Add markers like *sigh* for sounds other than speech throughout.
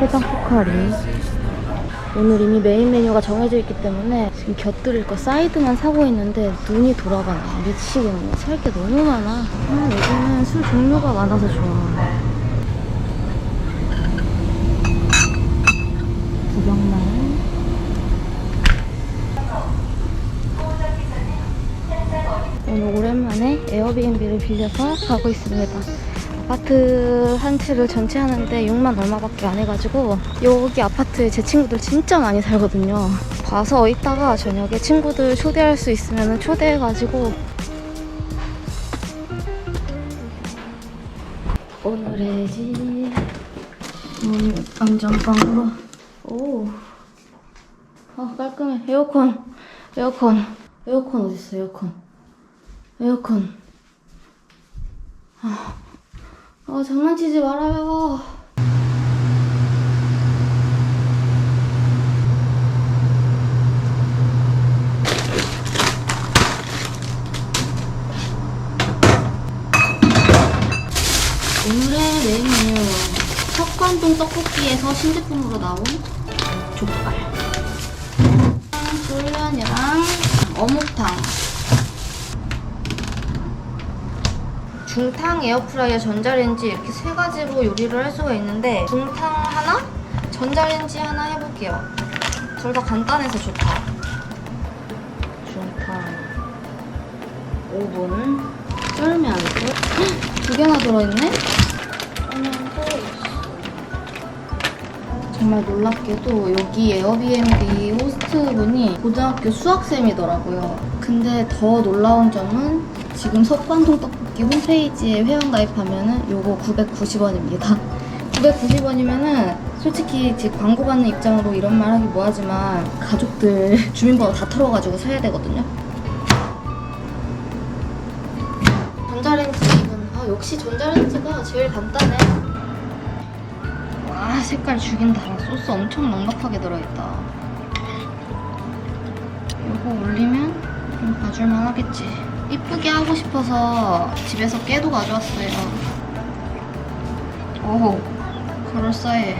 해장 포카리. 오늘 이미 메인 메뉴가 정해져 있기 때문에 지금 곁들일 거 사이드만 사고 있는데 눈이 돌아가네. 미치겠네. 살 게 너무 많아. 아, 여기는 술 종류가 많아서 좋아. 구경만. 오늘 오랜만에 에어비앤비를 빌려서 가고 있습니다. 아파트 한 채를 전체 하는데 6만 얼마밖에 안 해가지고 여기 아파트에 제 친구들 진짜 많이 살거든요. 가서 이따가 저녁에 친구들 초대할 수 있으면 초대해가지고 오늘의 집 음, 안전빵으로 오 아, 깔끔해. 에어컨. 에어컨. 에어컨 어딨어, 에어컨. 에어컨. 아, 아 장난치지 말아요. 오늘의 메인 메뉴. 석관동 떡볶이에서 신제품으로 나온 족발. 쫄면이랑 어묵탕. 중탕, 에어프라이어, 전자레인지 이렇게 세 가지로 요리를 할 수가 있는데 중탕 하나, 전자레인지 하나 해볼게요. 둘 다 간단해서 좋다. 중탕, 오븐, 쫄면 헉, 두 개나 들어있네? 정말 놀랍게도 여기 에어비앤비 호스트분이 고등학교 수학쌤이더라고요. 근데 더 놀라운 점은 지금 석관동 떡볶이 홈페이지에 회원 가입하면은 요거 990원입니다. 990원이면은 솔직히 지금 광고 받는 입장으로 이런 말 하기 뭐하지만 가족들 *laughs* 주민번호 다 털어가지고 사야 되거든요. 전자레인지는 아 역시 전자레인지가 제일 간단해. 와 색깔 죽인다 소스 엄청 넉넉하게 들어있다 요거 올리면 좀 봐줄만 하겠지 이쁘게 하고 싶어서 집에서 깨도 가져왔어요 오 그럴싸해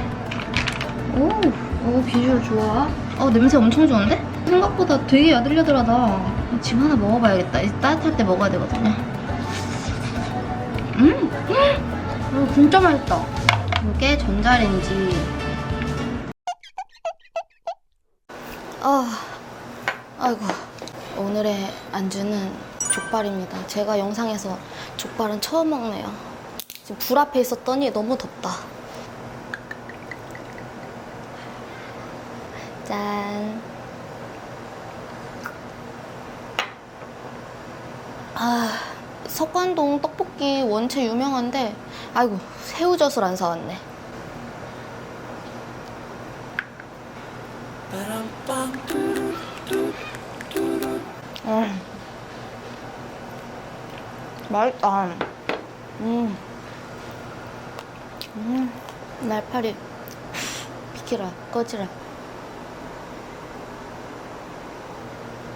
오, 오 비주얼 좋아 어 냄새 엄청 좋은데? 생각보다 되게 야들야들하다 지금 하나 먹어봐야겠다 이제 따뜻할 때 먹어야 되거든요 음! 음! 오, 진짜 맛있다 이게 전자레인지. 아, 아이고. 오늘의 안주는 족발입니다. 제가 영상에서 족발은 처음 먹네요. 지금 불 앞에 있었더니 너무 덥다. 짠. 아, 석관동 떡볶이 원체 유명한데, 아이고, 새우젓을 안 사왔네. 음. 맛있다. 음. 음. 날파리. 비키라, 꺼지라.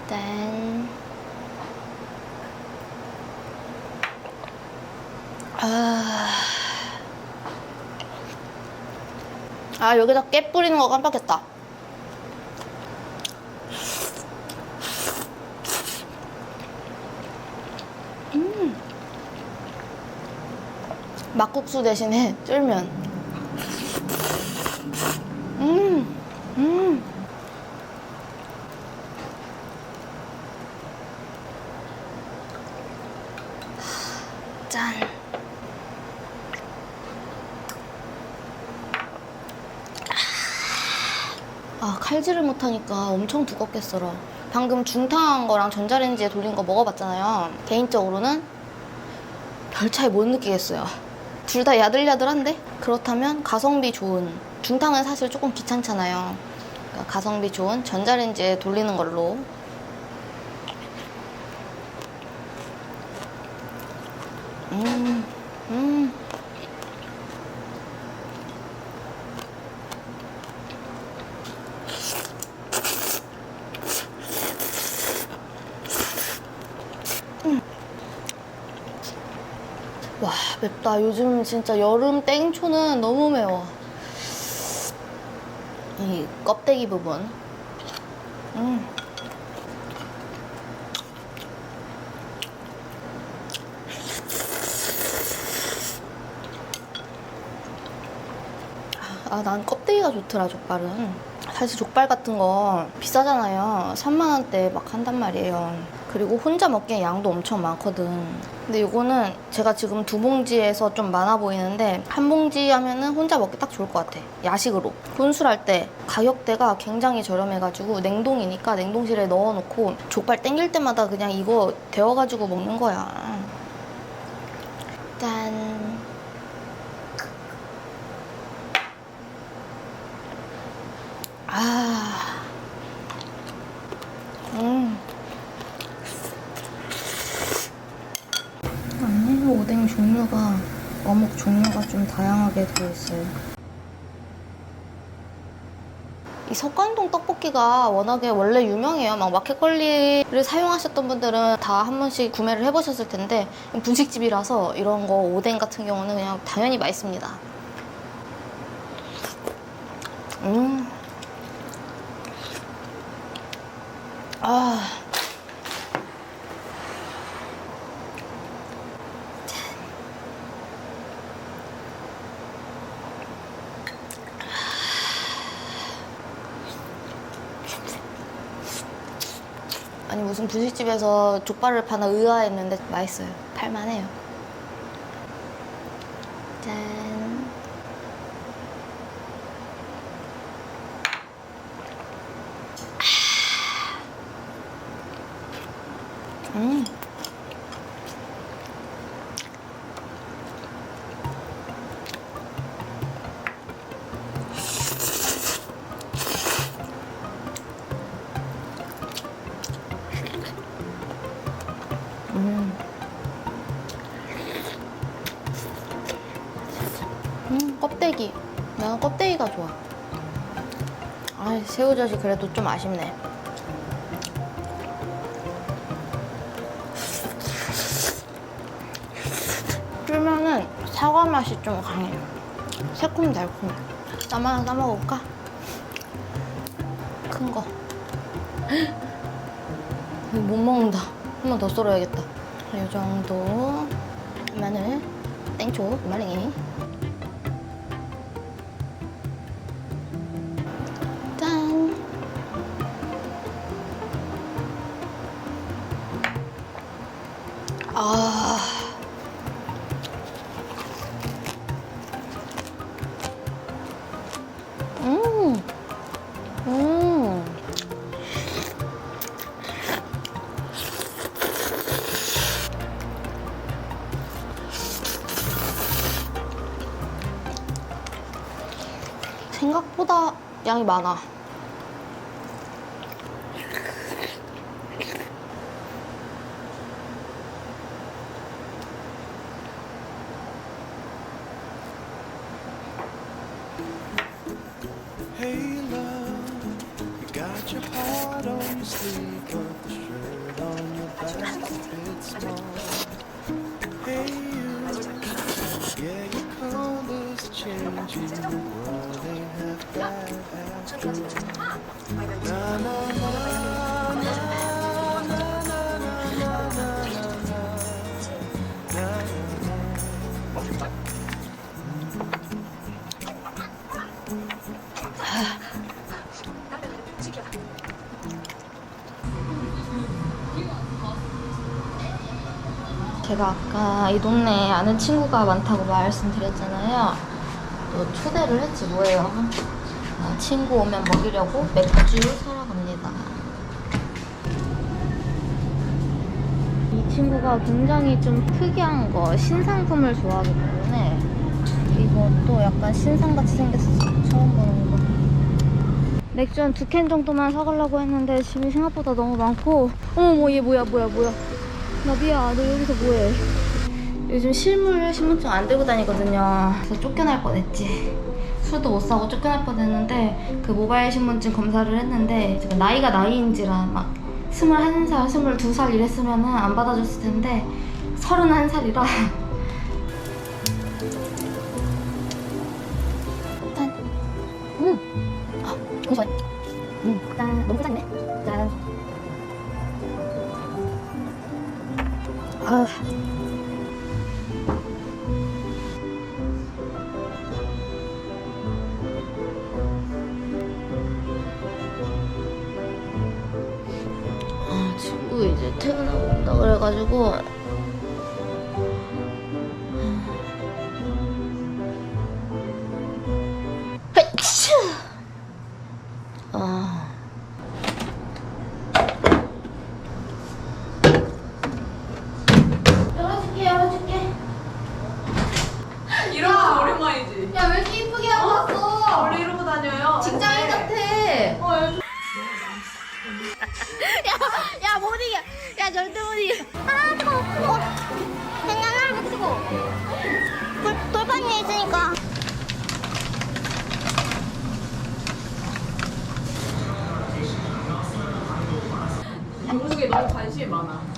짠. 아. 아, 여기다 깨 뿌리는 거 깜빡했다. 막국수 대신에 쫄면. 음. 음. 짠. 아 칼질을 못하니까 엄청 두껍게 썰어 방금 중탕한 거랑 전자레인지에 돌린 거 먹어봤잖아요 개인적으로는 별 차이 못 느끼겠어요 둘 다 야들야들한데? 그렇다면 가성비 좋은 중탕은 사실 조금 귀찮잖아요. 그러니까 가성비 좋은 전자레인지에 돌리는 걸로. 음, 음. 음. 맵다. 요즘 진짜 여름 땡초는 너무 매워. 이 껍데기 부분. 음. 아, 난 껍데기가 좋더라, 족발은. 사실 족발 같은 거 비싸잖아요. 3만원대 막 한단 말이에요. 그리고 혼자 먹기엔 양도 엄청 많거든. 근데 이거는 제가 지금 두 봉지에서 좀 많아 보이는데 한 봉지 하면은 혼자 먹기 딱 좋을 것 같아. 야식으로. 혼술할 때 가격대가 굉장히 저렴해가지고 냉동이니까 냉동실에 넣어놓고 족발 땡길 때마다 그냥 이거 데워가지고 먹는 거야. 짠. 아. 음. 아니, 오뎅 종류가, 종류가 좀 다양하게 들어있어요. 이 석관동 떡볶이가 워낙에 원래 유명해요. 막 마켓컬리를 사용하셨던 분들은 다 한 번씩 구매를 해보셨을 텐데 분식집이라서 이런 거 오뎅 같은 경우는 그냥 당연히 맛있습니다. 음. 아. 아니 무슨 분식집에서 족발을 파나 의아했는데 맛있어요. 팔만해요. 짠. 껍데기가 좋아. 아, 새우젓이 그래도 좀 아쉽네. 쫄면은 사과 맛이 좀 강해요. 새콤달콤해. 쌈 하나 싸먹어볼까? 큰 거. 못 먹는다. 한 번 더 썰어야겠다. 이 정도. 마늘, 땡초, 마랭이. 아. 음. 음. 생각보다 양이 많아. 제가 아까 이 동네에 아는 친구가 많다고 말씀드렸잖아요. 또 초대를 했지 뭐예요. 아, 친구 오면 먹이려고 맥주 사러 갑니다. 이 친구가 굉장히 좀 특이한 거, 신상품을 좋아하기 때문에 이것도 약간 신상같이 생겼어. 처음 보는 거. 맥주 한 두 캔 정도만 사가려고 했는데 짐이 생각보다 너무 많고 어머머 얘 뭐야 뭐야 뭐야 나비야 너 여기서 뭐해 요즘 실물 신분증 안 들고 다니거든요. 그래서 쫓겨날 뻔했지. 술도 못 사고 쫓겨날 뻔했는데 그 모바일 신분증 검사를 했는데 제가 나이가 나이인지라 막 21살, 22살 이랬으면 안 받아줬을 텐데 31살이라 짠! 음! 아, 너무 좋아요. 음, 짠! 너무 짱이네. 짠! 아...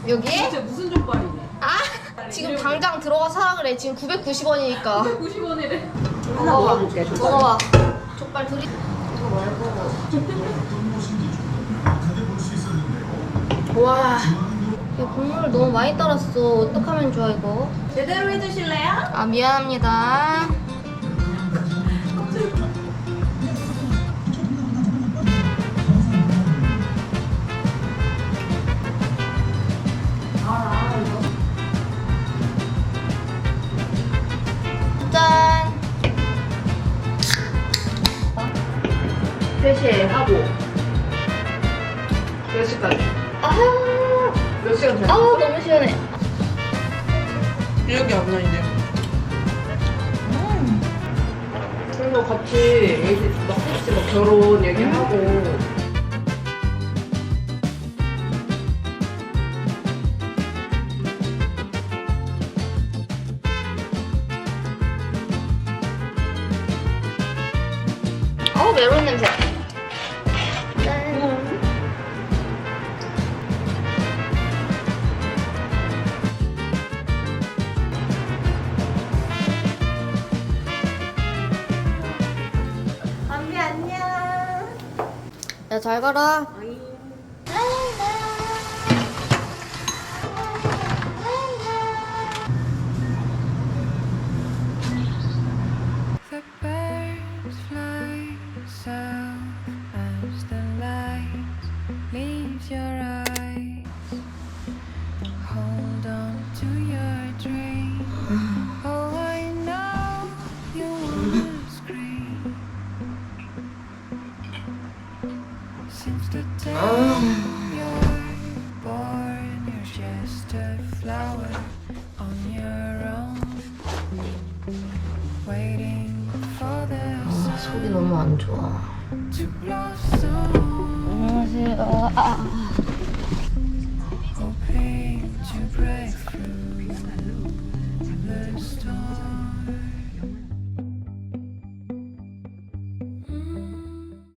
여기? 대체 무슨 족발이니? 아, 지금 당장 들어가서 사라 그래. 지금 990원이니까. 90원이래. 하나 먹어볼게. 먹어봐. 족발 둘이. 이거 말고. 와. 야, 국물 너무 많이 따랐어. 어떡하면 좋아, 이거? 제대로 해주실래요? 아, 미안합니다. 3시에 하고 몇 시까지? 아, 몇 시간 아 잤어? 너무 시원해. 기억이 안 나이네. 그래서 음. 음, 뭐 같이 얘기 막 했지 막 결혼 얘기하고 어 메론 냄새. 야, 잘 가라. 너무 안 좋아. 안녕하세요. 아, 아, 아.